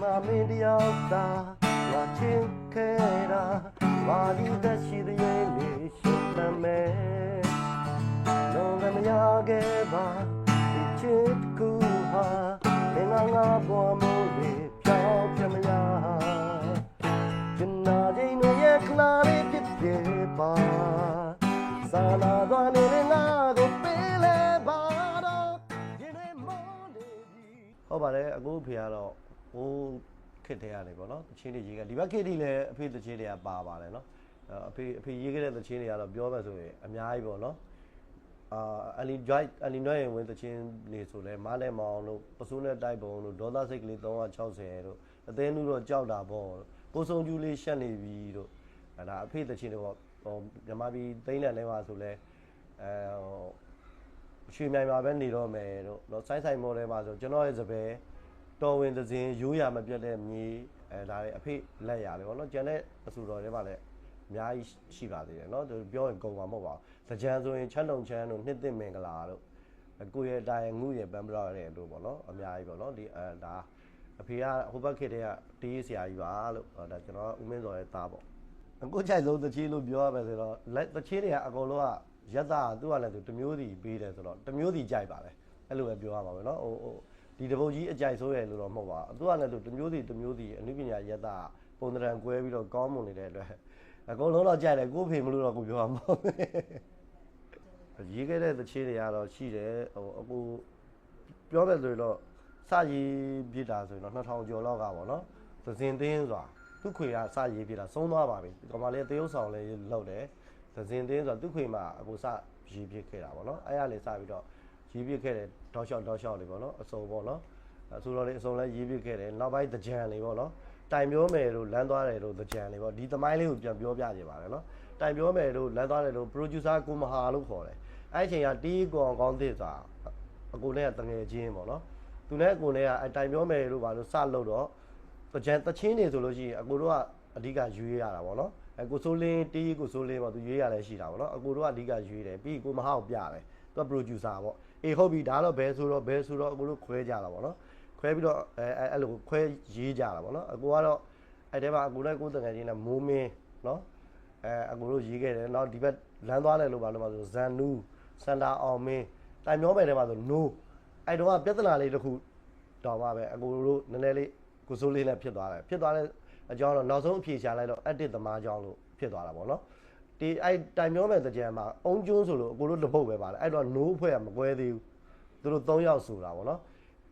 မမင်းတယောက်သာငါချင်းခဲတာမာဒီတရှိတဲ့ရေလေးရှင်းသမယ်လုံးကမရခဲ့ပါဒီချစ်ကူဟာငငါငါပေါ်မလို့ပြောင်းပြမရကျနာချင်းရဲ့ခလာလေးဖြစ်တယ်ပါစာနာသွားနေတဲ့ငါကိုပေးလဲပါတော့ရင်ထဲမောနေပြီဟုတ်ပါတယ်အခုဖေကတော့ ဟိုးခစ်တဲ့ရတယ်ပေါ့နော်တချင်းတွေရေးခဲ့ဒီဘက်ခစ်တွေလည်းအဖေတချင်းတွေကပါပါတယ်နော်အဲ့အဖေအဖေရေးခဲ့တဲ့တချင်းတွေကတော့ပြောမှဆိုရင်အများကြီးပေါ့နော်အာအလီဂျိုက်အလီနွဲ့ရင်ဝင်သချင်းနေဆိုလဲမားနဲ့မောင်တို့ပစိုးနဲ့တိုက်ပုံတို့ဒေါသစိတ်ကလေး360တို့အသေးနုတော့ကြောက်တာပေါ့ကိုစုံကျူးလေးရှက်နေပြီတို့အဲဒါအဖေသချင်းတွေပေါ့ဟိုမြန်မာပြည်သိန်းလန်ထဲမှာဆိုလဲအဲဟိုရွှေမြိုင်မှာပဲနေတော့မယ်တို့တော့ဆိုင်းဆိုင်မော်တယ်မှာဆိုကျွန်တော်ရဲ့စပယ် တော်ဝင်သစဉ်ရိုးရမပြတ်တဲ့မြေအဲဒါတွေအဖေလက်ရလေပေါ့နော်ကျန်တဲ့အဆူတော်တွေမှာလည်း အများကြီးရှိပါသေးတယ်เนาะသူပြောရင်ကုန်မှာမဟုတ်ပါဘူး။ကြံဆိုရင်ချမ်းတုံချမ်းတို့နှစ်သိမ့်မင်္ဂလာတို့ကိုယ့်ရဲ့အတိုင်းငုရဲ့ပန်းပရောတဲ့တို့ပေါ့နော်အများကြီးပေါ့နော်ဒီအဲဒါအဖေကဟိုဘက်ခေတ်တည်းကတီးဆရာကြီးပါလို့ဟောဒါကျွန်တော်ဦးမင်းစော်ရဲ့သားပေါ့အခုချိုက်ဆုံးတချင်းလို့ပြောရမယ်ဆိုတော့လက်တချင်းတွေကအကုန်လုံးကရက်သားသူကလည်းသူတစ်မျိုးစီပေးတယ်ဆိုတော့တစ်မျိုးစီကြိုက်ပါလေအဲ့လိုပဲပြောရမှာပဲเนาะဟိုဟို ဒီတပုတ်ကြီးအကြိုက်ဆိုးရလို့တော့မဟုတ်ပါဘူးသူကလည်းသူတစ်မျိုးစီတစ်မျိုးစီအနုပညာရက်သားပုံသဏ္ဍာန်ကွဲပြီးတော့ကောင်းမွန်နေတဲ့အတွက်အကုန်လုံးတော့ကြိုက်တယ်ကိုဖေမလို့တော့ကိုပြောမှာမဟုတ်ဘူးရေးခဲ့တဲ့သချင်းတွေကတော့ရှိတယ်ဟိုအခုပြောမယ်ဆိုရင်တော့စရေးပြစ်တာဆိုရင်တော့2000ကျော်လောက်ကပေါ့နော်သဇင်တင်းဆိုတာသူခွေကစရေးပြစ်တာဆုံးသွားပါပြီဒီကောင်မလေးတရုပ်ဆောင်လေးလောက်တယ်သဇင်တင်းဆိုတာသူခွေမှာအခုစရေးပြစ်ခဲ့တာပေါ့နော်အဲ့ရလေးစပြီးတော့ ရေးပြစ်ခဲ့တယ်တောက်လျှောက်တောက်လျှောက်လေးပေါ့နော်အစုံပေါ့နော်အဆိုတော်လေးအစုံလဲရေးပြစ်ခဲ့တယ်နောက်ပိုင်းတကြံလေးပေါ့နော်တိုင်ပြောမယ်လို့လမ်းသွားတယ်လို့သကြံလေးပေါ့ဒီသမိုင်းလေးကိုပြန်ပြောပြကြပါတယ်နော်တိုင်ပြောမယ်လို့လမ်းသွားတယ်လို့ producer ကိုမဟာလို့ခေါ်တယ်အဲ့အချိန်ကတီးကောင်ကောင်းသစ်ဆိုတာအကိုနဲ့ကတငယ်ချင်းပေါ့နော်သူနဲ့အကိုနဲ့ကတိုင်ပြောမယ်လို့ဘာလို့စလုပ်တော့သကြံတချင်းနေဆိုလို့ရှိရင်အကိုတို့ကအဓိကရွေးရတာပေါ့နော်အဲကိုစိုးလင်းတီးကိုစိုးလင်းပေါ့သူရွေးရလဲရှိတာပေါ့နော်အကိုတို့ကအဓိကရွေးတယ်ပြီးကိုမဟာကိုပြတယ်သူက producer ပေါ့ အေးဟုတ်ပြီဒါတော့ဘယ်ဆိုတော့ဘယ်ဆိုတော့အကိုတို့ခွဲကြတာပေါ့နော်ခွဲပြီးတော့အဲအဲအဲ့လိုခွဲရေးကြတာပေါ့နော်အကူကတော့အဲ့တဲမှာအကူနဲ့ကိုယ်တငယ်ချင်းနဲ့မိုးမင်းနော်အဲအကူတို့ရေးခဲ့တယ်နောက်ဒီဘက်လမ်းသွားတယ်လို့ပါလို့ပါဆိုဇန်နူးစန္ဒာအောင်မင်းတိုင်မျောမယ်ထဲမှာဆိုနိုးအဲ့တော့ကပြဿနာလေးတစ်ခုတော့ပါပဲအကူတို့နည်းနည်းလေးကိုစိုးလေးနဲ့ဖြစ်သွားတယ်ဖြစ်သွားတဲ့အကြောင်းတော့နောက်ဆုံးအဖြေရှာလိုက်တော့အက်တစ်သမားကြောင်းလို့ဖြစ်သွားတာပေါ့နော် ဒီအဲ့တိုင်မျောမယ်တကြံမှာအုံကျွန်းဆိုလို့အကူတို့တပုတ်ပဲပါတယ်အဲ့တော့နိုးအဖွဲ့ကမကွဲသေးဘူးသူတို့၃ယောက်ဆိုတာပေါ့နော်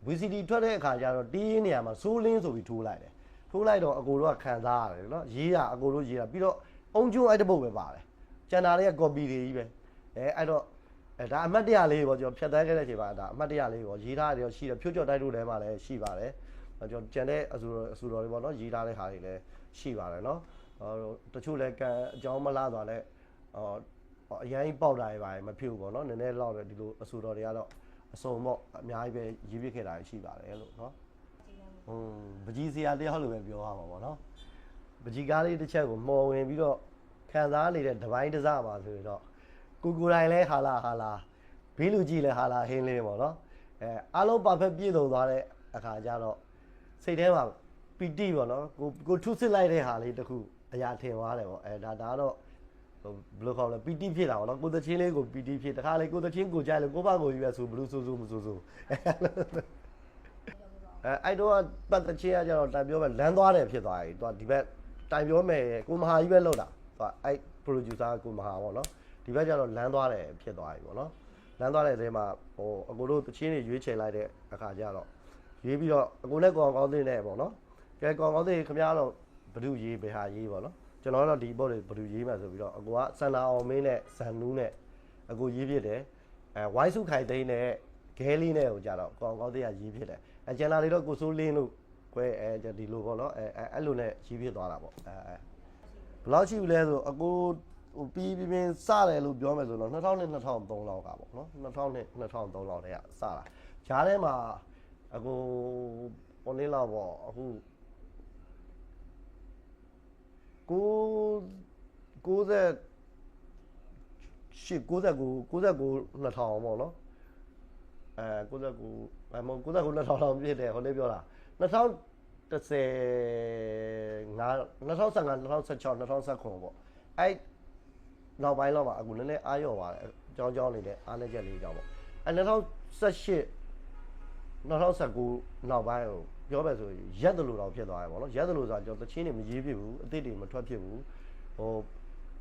VCD ထွက်တဲ့အခါကျတော့တီးရင်းနေရာမှာစိုးလင်းဆိုပြီးထိုးလိုက်တယ်ထိုးလိုက်တော့အကိုတို့ကခံစားရတယ်နော်ရေးတာအကိုတို့ရေးတာပြီးတော့အုံကျွန်းအဲ့တပုတ်ပဲပါတယ်ကျန်တာတွေက copy တွေကြီးပဲအဲအဲ့တော့အဲဒါအမှတ်တရလေးပေါ့ကျွန်တော်ဖြတ်သန်းခဲ့တဲ့အချိန်မှာဒါအမှတ်တရလေးပေါ့ရေးထားတယ်ရှိတယ်ဖြိုးကျော်တိုက်တို့ထဲမှာလည်းရှိပါတယ်ကျွန်တော်ကျန်တဲ့အဆူတော်အဆူတော်တွေပေါ့နော်ရေးထားတဲ့ဟာတွေလည်းရှိပါတယ်နော်ဟို တချို့လည်းကံအကြောင်းမလားသွားလဲဟောအရင်ပေါက်တာရပါတယ်မဖြစ်ဘူးပေါ့နော်နည်းနည်းလောက်တယ်ဒီလိုအဆူတော်တွေကတော့အစုံပေါ့အများကြီးပဲရေးပြခဲ့တာရှိပါတယ်လို့နော်ဟွန်းပကြီးစရာတယောက်လိုပဲပြောရမှာပေါ့နော်ပကြီးကားလေးတစ်ချက်ကိုမော်ဝင်ပြီးတော့ခံစားနေတဲ့ဒပိုင်းတစားပါဆိုရင်တော့ကိုကိုတိုင်းလဲဟာလာဟာလာဘေးလူကြီးလဲဟာလာဟင်းလေးပေါ့နော်အဲအားလုံးပါဖက်ပြည့်စုံသွားတဲ့အခါကျတော့စိတ်ထဲမှာပီတိပေါ့နော်ကိုကိုထုစစ်လိုက်တဲ့ဟာလေးတခု အရာထင်သွားတယ်ပေါ့အဲဒါဒါတော့ဟိုဘယ်လိုခေါ်လဲပီတီဖြစ်တာပေါ့နော်ကိုသချင်းလေးကိုပီတီဖြစ်တခါလေကိုသချင်းကိုကြိုက်လို့ကိုဘကိုကြီးပဲဆိုဘလူးဆိုဆိုမဆိုဆိုအဲအဲ့တော့ပတ်သချင်းကကြတော့တိုင်ပြောမဲ့လမ်းသွားတယ်ဖြစ်သွားပြီသူကဒီဘက်တိုင်ပြောမဲ့ကိုမဟာကြီးပဲလောက်တာသူကအဲ့ producer ကိုမဟာပေါ့နော်ဒီဘက်ကျတော့လမ်းသွားတယ်ဖြစ်သွားပြီပေါ့နော်လမ်းသွားတဲ့အထဲမှာဟိုအကိုတို့သချင်းတွေရွေးချယ်လိုက်တဲ့အခါကျတော့ရွေးပြီးတော့အကိုနဲ့ကောင်ကောင်းသိနေပေါ့နော်ကဲကောင်ကောင်းသိခင်ဗျားတော့ ဘဒုရေးဘယ်ဟာရေးပေါ့နော်ကျွန်တော်ကတော့ဒီဘော့တွေဘယ်သူရေးမှာဆိုပြီးတော့အကူကစန္ဒာအောင်မင်းနဲ့ဇန်နူးနဲ့အကူရေးဖြစ်တယ်အဲဝိုင်းစုခိုင်သိန်းနဲ့ဂဲလေးနဲ့ဟိုကြတော့ကောင်းကောင်းတရားရေးဖြစ်တယ်အဲကျန်လာလေးတော့ကိုစိုးလင်းလို့ခွဲအဲဒီလိုပေါ့နော်အဲအဲအဲ့လိုနဲ့ရေးဖြစ်သွားတာပေါ့အဲအဲဘယ်လောက်ရှိပြီလဲဆိုအကူဟိုပြီးပြီးပြင်းစတယ်လို့ပြောမယ်ဆိုတော့2000နဲ့2003လောက်ကပေါ့နော်2000နဲ့2003လောက်တည်းကစတာဂျားထဲမှာအကူပေါ်နေလောက်ပေါ့အခု ကို90ရှစ်99 99 2000ပေါ့နော်အဲ99အဲမဟုတ်99 2000လောက်ပြည့်တယ်ဟိုလေးပြောတာ2000 2015 2016 2019ပေါ့အဲ့နောက်ပိုင်းတော့မှအခုနည်းနည်းအားရော့သွားတယ်အကြောင်းကြောင်းနေတဲ့အားနေချက်လေးကြောင့်ပေါ့အဲ့2018 2019နောက်ပိုင်းကို ပြောမယ်ဆိုရင်ရက်တယ်လို့တော့ဖြစ်သွားတယ်ပေါ့နော်ရက်တယ်လို့ဆိုတာကျွန်တော်တချင်းတွေမရေးဖြစ်ဘူးအစ်စ်တွေမထွက်ဖြစ်ဘူးဟို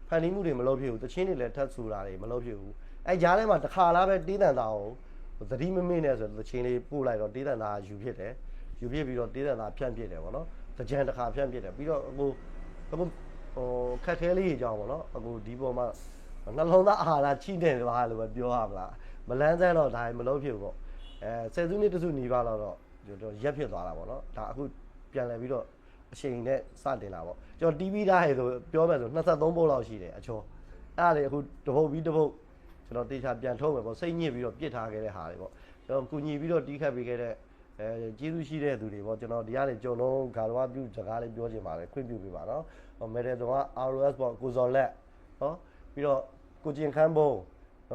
ဖန်တီးမှုတွေမလုပ်ဖြစ်ဘူးတချင်းတွေလည်းထပ်ဆူတာတွေမလုပ်ဖြစ်ဘူးအဲကြားထဲမှာတစ်ခါလားပဲတီးတန်တာကိုသတိမမေ့နဲ့ဆိုတော့တချင်းလေးပို့လိုက်တော့တီးတန်တာယူဖြစ်တယ်ယူဖြစ်ပြီးတော့တီးတန်တာဖြန့်ဖြစ်တယ်ပေါ့နော်တကြံတစ်ခါဖြန့်ဖြစ်တယ်ပြီးတော့အခုအခုဟိုခက်ခဲလေးကြီးအကြောင်းပေါ့နော်အခုဒီပေါ်မှာနှလုံးသားအာဟာရချိနေတယ်ပါလို့ပဲပြောရမလားမလန်းဆန်းတော့ဒါမလုပ်ဖြစ်ဘူးပေါ့အဲဆယ်စုနှစ်တစုနီးပါးတော့ တော့ရက်ဖြစ်သွားတာပေါ့နော်ဒါအခုပြန်လဲပြီးတော့အချိန်နဲ့စတင်လာပေါ့ကျွန်တော် TV ဓာတ်ဟဲ့ဆိုပြောမယ်ဆို23ပုတ်လောက်ရှိတယ်အချောအဲ့ဒါတွေအခုတပုတ်ပြီးတပုတ်ကျွန်တော်တေချာပြန်ထုတ်မယ်ပေါ့စိတ်ညစ်ပြီးတော့ပြစ်ထားခဲ့တဲ့ဟာတွေပေါ့ကျွန်တော်ကုညီပြီးတော့တီးခတ်ပေးခဲ့တဲ့အဲကျေးဇူးရှိတဲ့သူတွေပေါ့ကျွန်တော်ဒီကနေကြုံလုံးဂါရဝပြုစကားလေးပြောချင်ပါတယ်ခွင့်ပြုပေးပါနော်ဟိုမဲတယ်တော့ ROS ပေါ့ကိုဇော်လက်နော်ပြီးတော့ကိုကျင်ခန်းဘုံ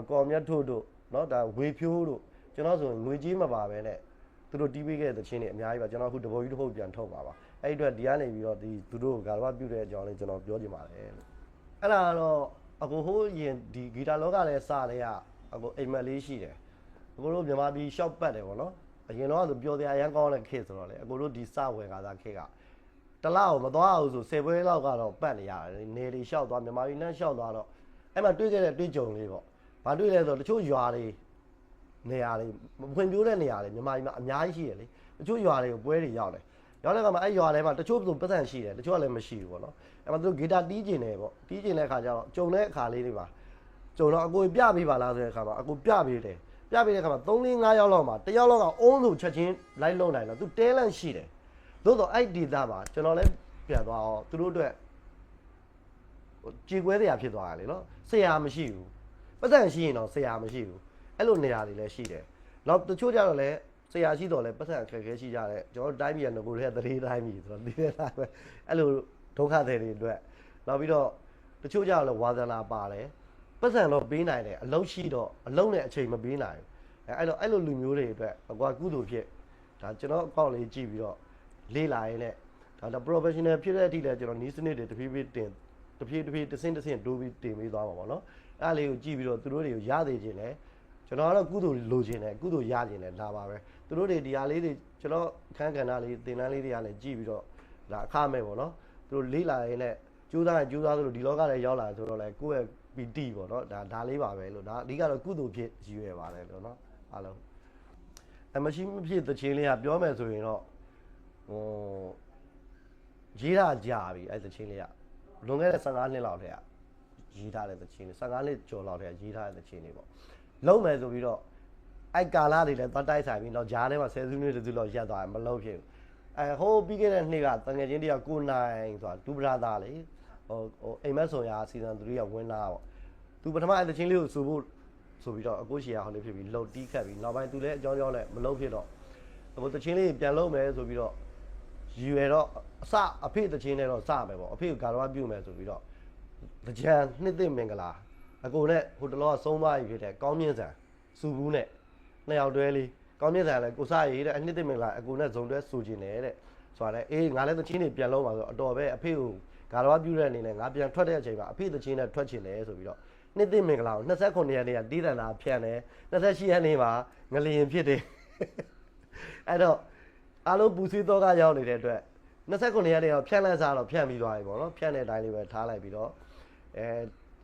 ကော်မြတ်ထုတ်တို့နော်ဒါဝေဖြိုးတို့ကျွန်တော်ဆိုငွေကြီးမပါပဲနဲ့ သူတို့တီးပေးခဲ့တဲ့ချင်းတွေအများကြီးပါကျွန်တော်အခုတပုတ်ကြီးတစ်ပုတ်ပြန်ထုတ်ပါပါအဲ့ဒီအတွက်ဒီကနေပြီးတော့ဒီသူတို့ဂါရဝပြုတဲ့အကြောင်းလေးကျွန်တော်ပြောချင်ပါတယ်လို့အဲ့ဒါကတော့အခုဟိုးရင်ဒီဂီတာလောကလည်းစတဲ့ကအခုအိမ်မက်လေးရှိတယ်အခုတို့မြန်မာပြည်ရှော့ပတ်တယ်ပေါ့နော်အရင်တော့ဆိုပြောတရားရန်ကောင်းတဲ့ခေတ်ဆိုတော့လေအခုတို့ဒီစဝယ်ကစားခေတ်ကတလောက်မသွားအောင်ဆို10ပွဲလောက်ကတော့ပတ်နေရတယ်နေလီရှောက်သွားမြန်မာပြည်နဲ့ရှောက်သွားတော့အဲ့မှာတွေ့ခဲ့တဲ့တွေ့ကြုံလေးပေါ့ဘာတွေ့လဲဆိုတော့တချို့ရွာတွေ နေရာတွေမဖွံ့ဖြိုးတဲ့နေရာတွေမြန်မာပြည်မှာအများကြီးရှိတယ်လေတချို့ရွာတွေကိုပွဲတွေရောက်တယ်ရောက်တဲ့အခါမှာအဲ့ရွာထဲမှာတချို့ဆိုပတ်စံရှိတယ်တချို့ကလည်းမရှိဘူးပေါ့နော်အဲ့မှာသူတို့ဂီတာတီးကျင်တယ်ပေါ့တီးကျင်တဲ့အခါကျတော့ကြုံတဲ့အခါလေးတွေမှာကြုံတော့အကိုပြပေးပါလားဆိုတဲ့အခါမှာအကိုပြပေးတယ်ပြပေးတဲ့အခါမှာ3 4 5ယောက်လောက်မှာတယောက်လောက်ကအုံးဆိုချက်ချင်းလိုက်လုံနိုင်တော့သူတဲလန့်ရှိတယ်သို့တော့အဲ့ဒီသားမှာကျွန်တော်လည်းပြန်သွားအောင်သူတို့အတွက်ဟိုကြေကွဲတရားဖြစ်သွားတာလေနော်ဆရာမရှိဘူးပတ်စံရှိရင်တော့ဆရာမရှိဘူး အဲ့လိုနေရာတွေလည်းရှိတယ်နောက်တချို့ကြတော့လည်းဆရာရှိတော့လည်းပတ်စံအခက်အခဲရှိကြတယ်ကျွန်တော်တို့တိုင်းပြည်ကငကိုတွေကတရေတိုင်းပြည်ဆိုတော့ဒီနေ့တိုင်းပဲအဲ့လိုဒုက္ခတွေတွေအတွက်နောက်ပြီးတော့တချို့ကြတော့လည်းဝါသနာပါတယ်ပတ်စံတော့ပေးနိုင်တယ်အလုံးရှိတော့အလုံးနဲ့အချိန်မပေးနိုင်ဘူးအဲအဲ့လိုအဲ့လိုလူမျိုးတွေအတွက်အကွာကုသိုလ်ဖြစ်ဒါကျွန်တော်အကောင့်လေးကြည့်ပြီးတော့လေးလာရင်လည်းဒါတော့ professional ဖြစ်တဲ့အထိလည်းကျွန်တော်နီးစနစ်တွေတဖြည်းဖြည်းတင်တဖြည်းတဖြည်းတစ်ဆင့်တစ်ဆင့်တိုးပြီးတင်ပေးသွားမှာပေါ့နော်အဲ့ဒါလေးကိုကြည့်ပြီးတော့သူတို့တွေကိုရသေးခြင်းလဲ ကျွန်တော်ကတော့ကုသိုလ်လိုချင်တယ်ကုသိုလ်ရချင်တယ်ဒါပါပဲသူတို့တွေဒီဟာလေးတွေကျွန်တော်အခန်းကဏ္ဍလေးသင်တန်းလေးတွေကလည်းကြည့်ပြီးတော့ဒါအခမဲ့ပေါ့နော်သူတို့လေးလာရင်လည်းကြိုးစားရင်ကြိုးစားသလိုဒီလောကလည်းရောက်လာဆိုတော့လည်းကိုယ့်ရဲ့ပီတိပေါ့နော်ဒါဒါလေးပါပဲလို့ဒါအဓိကတော့ကုသိုလ်ဖြစ်ရည်ရွယ်ပါတယ်လို့နော်အားလုံးအမရှိမဖြစ်တဲ့ချင်းလေးကပြောမယ်ဆိုရင်တော့ဟိုရေးတာကြာပြီအဲ့တဲ့ချင်းလေးကလွန်ခဲ့တဲ့15နှစ်လောက်တည်းကရေးထားတဲ့သချင်းလေး15နှစ်ကျော်လောက်တည်းကရေးထားတဲ့သချင်းလေးပေါ့ လုံးမယ်ဆိုပြီးတော့အဲ့ကာလာတွေလည်းသွားတိုက်ဆိုင်ပြီးတော့ဂျားထဲမှာဆယ်စုနှစ်တစုလောက်ရက်သွားတယ်မလုံးဖြစ်ဘူးအဲဟိုးပြီးခဲ့တဲ့နှစ်ကတငယ်ချင်းတယောက်ကိုနိုင်ဆိုတာဒူဘရာသားလေဟိုဟိုအိမ်မက်ဆွန်ရာစီဇန်3ကဝင်းလာပေါ့သူပထမအဲ့သချင်းလေးကိုစူဖို့ဆိုပြီးတော့အကိုရှီယာဟောလေးဖြစ်ပြီးလှုပ်တီးခတ်ပြီးနောက်ပိုင်းသူလည်းအကြောင်းကြောင်းနဲ့မလုံးဖြစ်တော့ဟိုသချင်းလေးပြန်လုံးမယ်ဆိုပြီးတော့ရည်ရွယ်တော့အစအဖေသချင်းနဲ့တော့စမယ်ပေါ့အဖေကိုဂါရဝပြုမယ်ဆိုပြီးတော့ကြံနှစ်သိမ့်မင်္ဂလာ အကိုနဲ့ဟိုတလောကဆုံးပါပြီဖြစ်တဲ့ကောင်းမြင့်စံစူဘူးနဲ့နှစ်ယောက်တွဲလေးကောင်းမြင့်စံလည်းကိုစရေးတဲ့အနှစ်သိမ့်မင်္ဂလာအကိုနဲ့ဇုံတွဲစူကျင်တယ်တဲ့ဆိုတာလေအေးငါလည်းသချင်းတွေပြန်လုံးပါဆိုတော့အတော်ပဲအဖေကိုဂါရဝပြုတဲ့အနေနဲ့ငါပြန်ထွက်တဲ့အချိန်မှာအဖေသချင်းနဲ့ထွက်ချင်တယ်ဆိုပြီးတော့နှစ်သိမ့်မင်္ဂလာကို29ရက်နေ့ကတီးတန်တာဖြန့်တယ်28ရက်နေ့မှာငလျင်ဖြစ်တယ်အဲ့တော့အားလုံးပူဆွေးတော့ကရောက်နေတဲ့အတွက်29ရက်နေ့တော့ဖြန့်လန့်စားတော့ဖြန့်ပြီးသွားပြီပေါ့နော်ဖြန့်တဲ့အတိုင်းလေးပဲထားလိုက်ပြီးတော့အဲ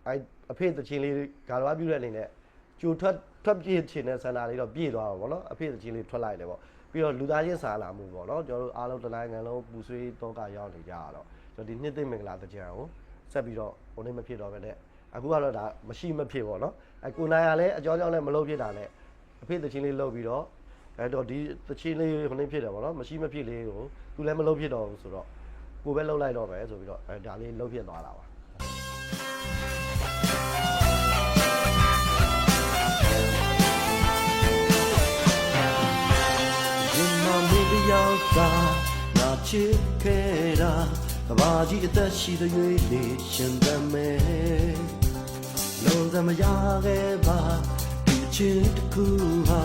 အဲ့အဖေသချင်းလေးဂါရဝပြုတဲ့အနေနဲ့ကြိုထွက်ထွက်ပြေးချင်တဲ့ဆန္ဒလေးတော့ပြေးသွားပါပေါ့နော်အဖေသချင်းလေးထွက်လိုက်တယ်ပေါ့ပြီးတော့လူသားချင်းစာလာမှုပေါ့နော်ကျွန်တော်တို့အားလုံးတစ်နိုင်ငံလုံးပူဆွေးတော့ကရောက်နေကြရတော့ကျွန်တော်ဒီနှစ်သိမ့်မင်္ဂလာတကြံကိုဆက်ပြီးတော့ဟိုနေ့မဖြစ်တော့ပဲနဲ့အခုကတော့ဒါမရှိမဖြစ်ပေါ့နော်အကိုနိုင်ရလဲအကြောင်းကြောင့်လည်းမလုပ်ဖြစ်တာနဲ့အဖေသချင်းလေးလုပ်ပြီးတော့အဲ့တော့ဒီသချင်းလေးဟိုနေ့ဖြစ်တယ်ပေါ့နော်မရှိမဖြစ်လေးကိုသူလည်းမလုပ်ဖြစ်တော့ဘူးဆိုတော့ကိုပဲလုပ်လိုက်တော့မယ်ဆိုပြီးတော့အဲဒါလေးလုပ်ဖြစ်သွားတာပါ ယောက်ကငါချစ်ခဲ့တာကဘာကြီးအသက်ရှိတဲ့ရွေးလေးရှင်သမဲ့လုံးစမရခဲ့ပါဒီချစ်တစ်ခုဟာ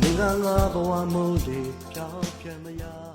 နေငါငါဘဝမို့လေးပြောင်းပြန်မရ